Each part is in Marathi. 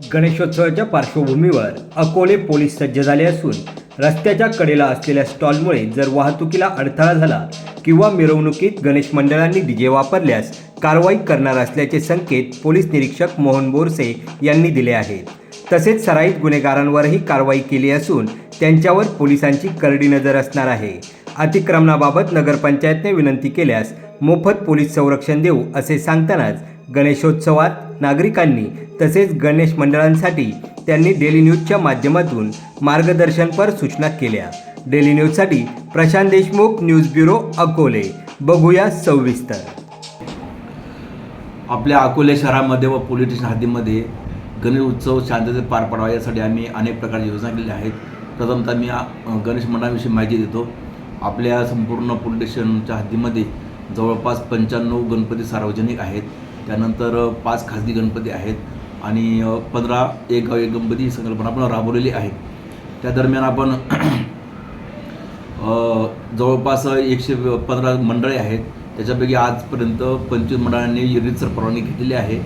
गणेशोत्सवाच्या पार्श्वभूमीवर अकोले पोलीस सज्ज झाले असून रस्त्याच्या कडेला असलेल्या स्टॉलमुळे जर वाहतुकीला अडथळा झाला किंवा मिरवणुकीत गणेश मंडळांनी डीजे वापरल्यास कारवाई करणार असल्याचे संकेत पोलीस निरीक्षक मोहन बोरसे यांनी दिले आहेत. तसेच सराईत गुन्हेगारांवरही कारवाई केली असून त्यांच्यावर पोलिसांची करडी नजर असणार आहे. अतिक्रमणाबाबत नगरपंचायतने विनंती केल्यास मोफत पोलीस संरक्षण देऊ असे सांगतानाच गणेशोत्सवात नागरिकांनी तसेच गणेश मंडळांसाठी त्यांनी डेली न्यूजच्या माध्यमातून मार्गदर्शनपर सूचना केल्या. डेली न्यूजसाठी प्रशांत देशमुख न्यूज ब्युरो अकोले. बघूया सविस्तर. आपल्या अकोले शहरामध्ये व पोलीस स्टेशन हद्दीमध्ये गणेश उत्सव शांततेत पार पाडावा यासाठी आम्ही अनेक प्रकारच्या योजना केलेल्या आहेत. प्रथमतः मी गणेश मंडळाविषयी माहिती देतो. आपल्या संपूर्ण पोलीस स्टेशनच्या हद्दीमध्ये जवळपास पंच्याण्णव गणपती सार्वजनिक आहेत. त्यानंतर पाच खाजगी गणपती आहेत आणि पंधरा एक गाव एक गणपती ही संकल्पना आपण राबवलेली आहे. त्या दरम्यान आपण जवळपास एकशे पंधरा मंडळे आहेत. त्याच्यापैकी आजपर्यंत पंचवीस मंडळांनी रीतसर परवानगी घेतलेली आहे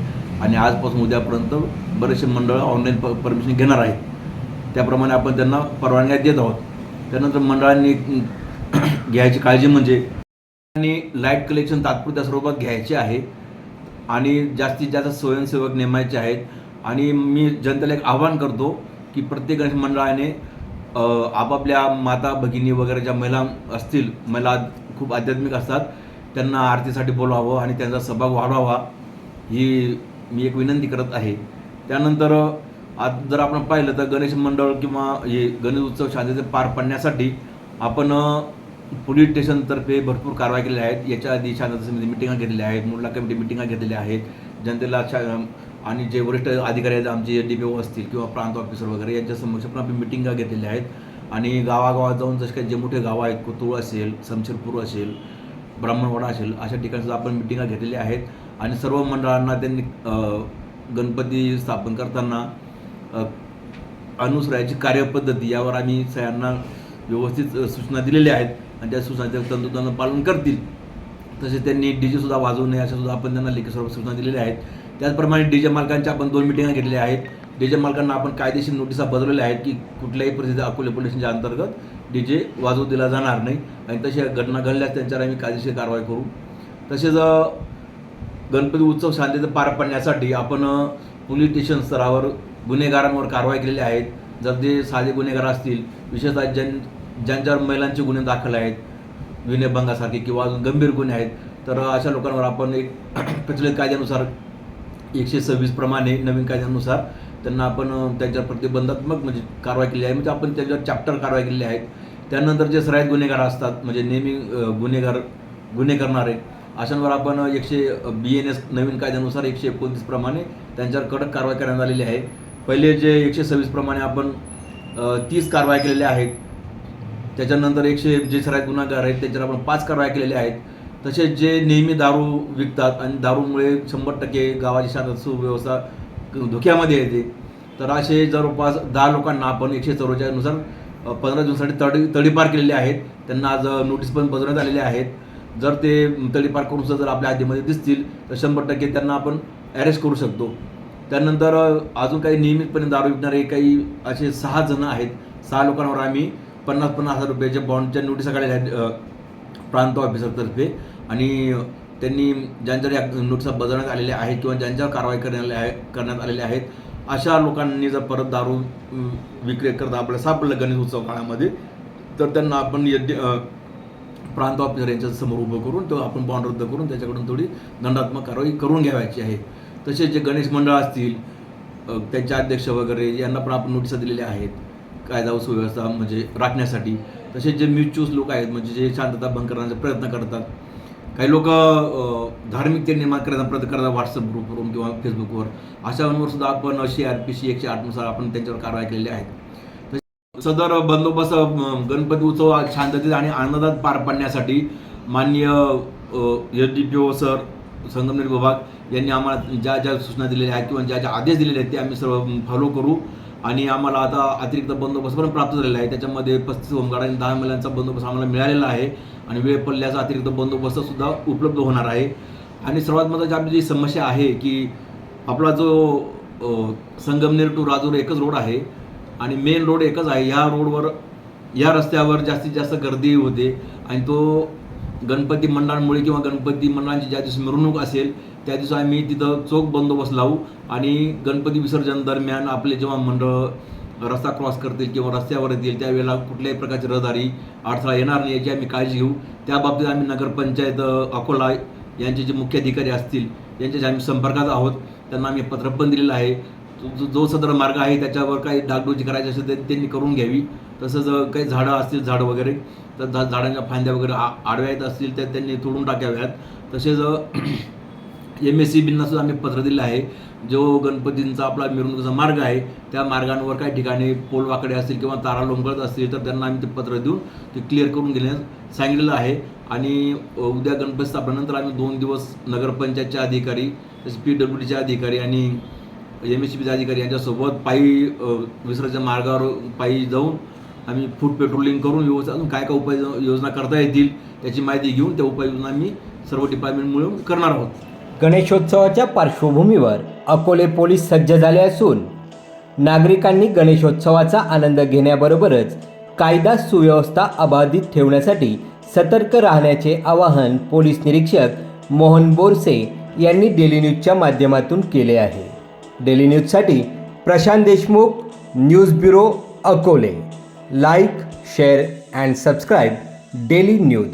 आणि आजपासून उद्यापर्यंत बरेचसे मंडळ ऑनलाईन प परमिशन घेणार आहेत. त्याप्रमाणे आपण त्यांना परवानग्या देत आहोत. त्यानंतर मंडळांनी घ्यायची काळजी म्हणजे आणि लाइट कलेक्शन तात्पुरत्या स्वरूपात घ्यायचे आहे. आणि जास्तीत जास्त स्वयंसेवक नेमायचे आहेत. आणि मी जनतेला एक आवाहन करतो की प्रत्येक गणेश मंडळाने आपापल्या माता भगिनी वगैरे ज्या महिला असतील महिला खूप आध्यात्मिक असतात त्यांना आरतीसाठी बोलावं आणि त्यांचा सहभाग वाढवावा ही मी एक विनंती करत आहे. त्यानंतर आज जर आपण पाहिलं तर गणेश मंडळ किंवा हे गणेश उत्सव शांततेत पार पाडण्यासाठी आपण पोलीस स्टेशनतर्फे भरपूर कारवाई केलेल्या आहेत याच्या आधी शांतता समिती मिटिंगा घेतलेल्या आहेत. मुला कमिटी मिटिंगा घेतलेल्या आहेत. जनतेला शा आणि जे वरिष्ठ अधिकारी आहेत आमचे डी पी ओ असतील किंवा प्रांत ऑफिसर वगैरे यांच्या समक्ष पण आपण मिटिंगा घेतलेल्या आहेत. आणि गावागावात जाऊन जसे काही जे मोठे गावं आहेत कोतुळ असेल समशेरपूर असेल ब्राह्मणवाडा असेल अशा ठिकाणीसुद्धा आपण मिटिंगा घेतलेल्या आहेत. आणि सर्व मंडळांना त्यांनी गणपती स्थापन करताना अनुसरायची कार्यपद्धती यावर आम्ही सगळ्यांना व्यवस्थित सूचना दिलेल्या आहेत. आणि त्या सूचनाचं तंतोतंत पालन करतील. तसेच त्यांनी डी जे सुद्धा वाजवू नये अशा सुद्धा आपण त्यांना लेखी स्वरूप सूचना दिलेल्या आहेत. त्याचप्रमाणे डी जे मालकांच्या आपण दोन मिटिंगा घेतलेल्या आहेत. डी जे मालकांना आपण कायदेशीर नोटिसा बदलवल्या आहेत की कुठल्याही परिस्थितीत अकोले पोलिसांच्या अंतर्गत डी जे वाजवू दिला जाणार नाही. आणि तशा घटना घडल्यास त्यांच्यावर आम्ही कायदेशीर कारवाई करू. तसेच गणपती उत्सव शांततेत पार पाडण्यासाठी आपण पोलीस स्टेशन स्तरावर गुन्हेगारांवर कारवाई केलेली आहेत जर ते साधे गुन्हेगार असतील विशेषतः ज्यां ज्यांच्यावर महिलांचे गुन्हे दाखल आहेत विनयभंगासारखे किंवा अजून गंभीर गुन्हे आहेत तर अशा लोकांवर आपण एक प्रचलित कायद्यानुसार एकशे सव्वीस प्रमाणे नवीन कायद्यानुसार त्यांना आपण त्यांच्यावर प्रतिबंधात्मक म्हणजे कारवाई केली आहे. म्हणजे आपण त्यांच्यावर चॅप्टर कारवाई केलेली आहेत. त्यानंतर जे सराईत गुन्हेगार असतात म्हणजे नेहमी गुन्हेगार गुन्हे करणारे अशांवर आपण एकशे बी एन एस नवीन कायद्यानुसार एकशे एकोणतीस प्रमाणे त्यांच्यावर कडक कारवाई करण्यात आलेली आहे. पहिले जे एकशे सव्वीस प्रमाणे आपण तीस कारवाई केलेल्या आहेत त्याच्यानंतर एकशे जे सराईत गुन्हागार आहेत त्याच्यावर आपण पाच कारवाई केलेल्या आहेत. तसेच जे नेहमी दारू विकतात आणि दारूमुळे शंभर टक्के गावाची शांत सुव्यवस्था धोक्यामध्ये येते. तर असे जवळपास दहा लोकांना आपण एकशे चौवेचाळीसनुसार पंधरा दिवसासाठी तडी तडीपार केलेले आहेत. त्यांना आज नोटीस पण बजावण्यात आलेले आहेत. जर ते तडीपार करून सुद्धा जर आपल्या हद्दीमध्ये दिसतील तर शंभर टक्के त्यांना आपण अरेस्ट करू शकतो. त्यानंतर अजून काही नियमितपणे दारू विकणारे काही असे सहा जण आहेत. सहा लोकांवर आम्ही पन्नास पन्नास हजार रुपयाच्या बॉन्डच्या नोटिसा काढलेल्या आहेत प्रांत ऑफिसरतर्फे. आणि त्यांनी ज्यांच्यावर या नोटिसा बजावण्यात आलेल्या आहेत किंवा ज्यांच्यावर कारवाई करण्यात आहे करण्यात आलेल्या आहेत अशा लोकांनी जर परत दारू विक्री करता आपल्याला सापडलं गणेश उत्सव काळामध्ये तर त्यांना आपण यज्ञ प्रांत ऑफिसर यांच्या समोर उभं करून तो आपण बॉन्ड रद्द करून त्याच्याकडून थोडी दंडात्मक कारवाई करून घ्यावायची आहे. तसेच जे गणेश मंडळ असतील त्यांचे अध्यक्ष वगैरे यांना पण आपण नोटिसा दिलेल्या आहेत. कायदा व सुव्यवस्था म्हणजे राखण्यासाठी. तसेच जे म्युच्युअस लोक आहेत म्हणजे जे शांतता भंग करण्याचा प्रयत्न करतात. काही लोक धार्मिकते निर्माण करण्याचा प्रयत्न करतात व्हॉट्सअप ग्रुपवरून किंवा फेसबुकवर अशांवर सुद्धा आपण सी आर पी सी एकशे आठनुसार आपण त्यांच्यावर कारवाई केलेली आहे. सदर बंदोबस्त गणपती उत्सव शांततेत आणि आनंदात पार पाडण्यासाठी माननीय S D P O sir Sangamner विभाग यांनी आम्हाला ज्या ज्या सूचना दिलेल्या आहेत किंवा ज्या ज्या आदेश दिलेले आहेत ते आम्ही सर्व फॉलो करू. आणि आम्हाला आता अतिरिक्त बंदोबस्त पण प्राप्त झालेला आहे. त्याच्यामध्ये पस्तीस होमगार्ड आणि दहा महिलांचा बंदोबस्त आम्हाला मिळालेला आहे आणि वेळ पडल्याचा अतिरिक्त बंदोबस्त सुद्धा उपलब्ध होणार आहे. आणि सर्वात महत्त्वाची आपली जी समस्या आहे की आपला जो संगमनेर टू राजूर एकच रोड आहे आणि मेन रोड एकच आहे. ह्या रोडवर या रस्त्यावर जास्तीत जास्त गर्दी होते आणि तो गणपती मंडळांमुळे किंवा गणपती मंडळांची ज्या दिवशी मिरवणूक असेल त्या दिवशी आम्ही तिथं चोख बंदोबस्त लावू आणि गणपती विसर्जन दरम्यान आपले जेव्हा मंडळ रस्ता क्रॉस करतील किंवा रस्त्यावर येतील त्यावेळेला कुठल्याही प्रकारची रहदारी अडथळा येणार नाही याची आम्ही काळजी घेऊ. त्या बाबतीत आम्ही नगरपंचायत अकोला यांचे जे मुख्य अधिकारी असतील यांच्याशी आम्ही संपर्कात आहोत. त्यांना आम्ही पत्र पण दिलेलं आहे. जो- जो- सदर मार्ग आहे त्याच्यावर काही डागडुजी करायची असेल तर त्यांनी करून घ्यावी. तसंच काही झाडं असतील झाडं वगैरे तर झा झाडांच्या फांद्या वगैरे आ- आडव्या येत असतील तर त्यांनी तोडून टाकाव्यात. तसेच एम एस सी बींना सुद्धा आम्ही पत्र दिलं आहे. जो गणपतींचा आपला मिरवणुकीचा मार्ग आहे त्या मार्गांवर काही ठिकाणी पोलवाकडे असतील किंवा तारा लोंबकळत असतील तर त्यांना आम्ही ते पत्र देऊन ते क्लिअर करून घेण्यास सांगितलेलं आहे. आणि उद्या गणपती स्थापनेनंतर आम्ही दोन दिवस नगरपंचायतचे अधिकारी तसेच पी डब्ल्यू डीचे अधिकारी आणि एम एस सी बीचे अधिकारी यांच्यासोबत पायी विसर्जन मार्गावर पायी जाऊन आम्ही फूड पेट्रोलिंग करून व्यवस्था अजून काय काय उपाय योजना करता येतील त्याची माहिती घेऊन त्या उपाययोजना आम्ही सर्व डिपार्टमेंट मिळून करणार आहोत. गणेशोत्सवाच्या पार्श्वभूमीवर अकोले पोलीस सज्ज झाले असून नागरिकांनी गणेशोत्सवाचा आनंद घेण्याबरोबरच कायदा सुव्यवस्था अबाधित ठेवण्यासाठी सतर्क राहण्याचे आवाहन पोलीस निरीक्षक मोहन बोरसे यांनी डेली न्यूजच्या माध्यमातून केले आहे. डेली न्यूजसाठी Prashant Deshmukh news bureau Akole. Like share and subscribe daily news.